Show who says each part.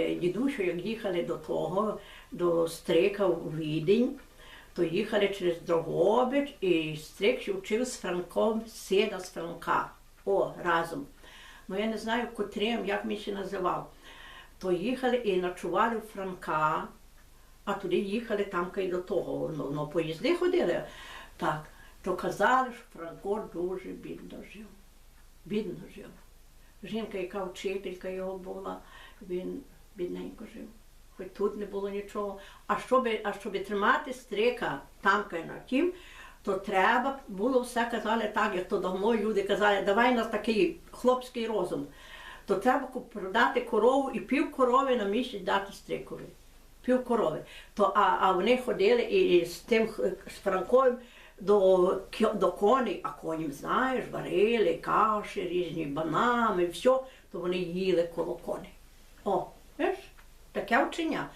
Speaker 1: Дідушу, як їхали до того, до Стрика в Відень, то їхали через Дрогобич, і Стрик вчив з Франком сіда з Франка. О, разом. Ну я не знаю, котрим, як він ще називав. То їхали і ночували у Франка, а туди їхали там і до того. Ну, ну поїзди ходили. Так, то казали, що Франко дуже бідно жив. Бідно жив. Жінка, яка вчителька його була, він бідненько жив. Хоч тут не було нічого. А щоб, а щоб тримати стрика там на тім, то треба було все казали так, як то давно люди казали, давай нас такий хлопський розум. То треба продати корову і пів корови на місяць дати стрикові. Пів корови. То, а, а вони ходили і, і з тим х- з Франковим до, до коней, а коням, знаєш, варили каші, різні банани, все, то вони їли коло коней. materiał, czy nie?